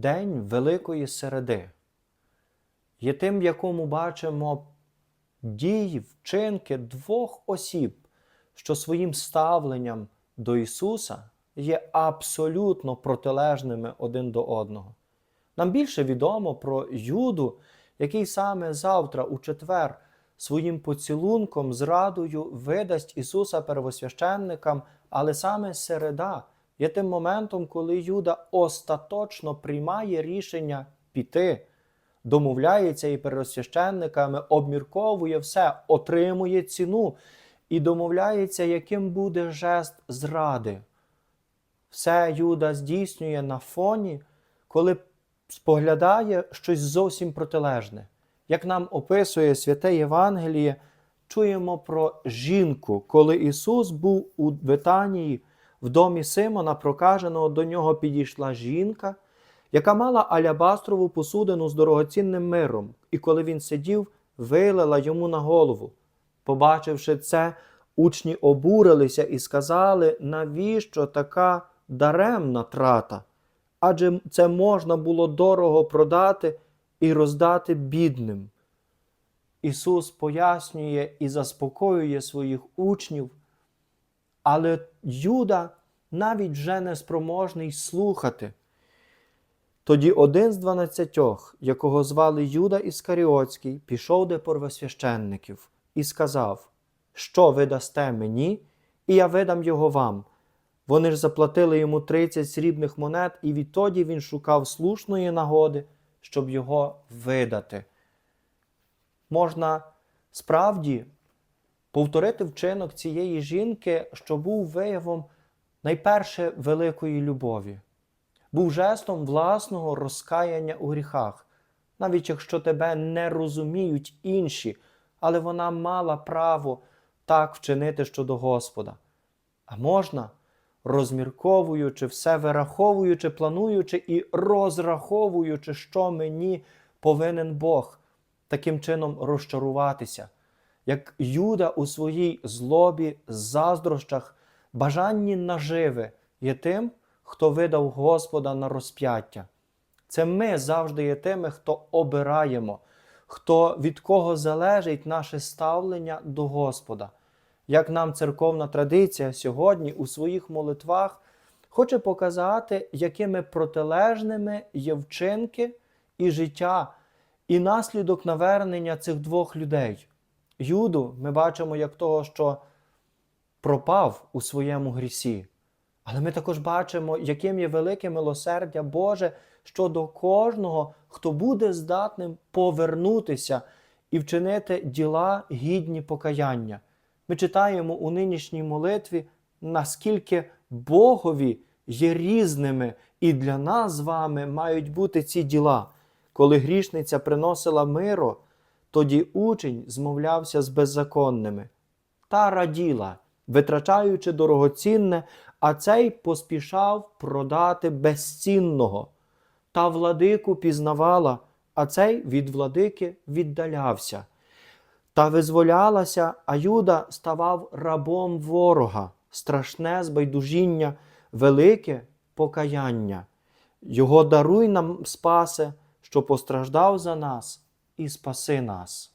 День Великої Середи. Є тим, в якому бачимо дії, вчинки двох осіб, що своїм ставленням до Ісуса є абсолютно протилежними один до одного. Нам більше відомо про Юду, який саме завтра, у четвер, своїм поцілунком, зрадою видасть Ісуса первосвященникам, але саме середа є тим моментом, коли Юда остаточно приймає рішення піти, домовляється і первосвященниками, обмірковує все, отримує ціну і домовляється, яким буде жест зради. Все Юда здійснює на фоні, коли споглядає щось зовсім протилежне. Як нам описує святе Євангеліє, чуємо про жінку, коли Ісус був у Витанії, в домі Симона, прокаженого до нього підійшла жінка, яка мала алябастрову посудину з дорогоцінним миром, і коли він сидів, вилила йому на голову. Побачивши це, учні обурилися і сказали, навіщо така даремна трата? Адже це можна було дорого продати і роздати бідним. Ісус пояснює і заспокоює своїх учнів, але Юда навіть вже не спроможний слухати. Тоді один з дванадцятьох, якого звали Юда Іскаріотський, пішов до первосвященників і сказав, що ви дасте мені, і я видам його вам. Вони ж заплатили йому 30 срібних монет, і відтоді він шукав слушної нагоди, щоб його видати. Можна справді повторити вчинок цієї жінки, що був виявом найперше великої любові, був жестом власного розкаяння у гріхах, навіть якщо тебе не розуміють інші, але вона мала право так вчинити щодо Господа. А можна, розмірковуючи все, вираховуючи, плануючи і розраховуючи, що мені повинен Бог, таким чином розчаруватися, як Юда у своїй злобі, заздрощах, бажанні наживи є тим, хто видав Господа на розп'яття. Це ми завжди є тими, хто обираємо, хто від кого залежить наше ставлення до Господа. Як нам церковна традиція сьогодні у своїх молитвах хоче показати, якими протилежними є вчинки і життя, і наслідок навернення цих двох людей. Юду ми бачимо як того, що пропав у своєму грісі. Але ми також бачимо, яким є велике милосердя Боже щодо кожного, хто буде здатним повернутися і вчинити діла гідні покаяння. Ми читаємо у нинішній молитві, наскільки Богові є різними, і для нас з вами мають бути ці діла. Коли грішниця приносила миро, тоді учень змовлявся з беззаконними та раділа, витрачаючи дорогоцінне, а цей поспішав продати безцінного. Та владику пізнавала, а цей від владики віддалявся. Та визволялася, а Юда ставав рабом ворога, страшне збайдужіння, велике покаяння. Його даруй нам, спасе, що постраждав за нас і спаси нас.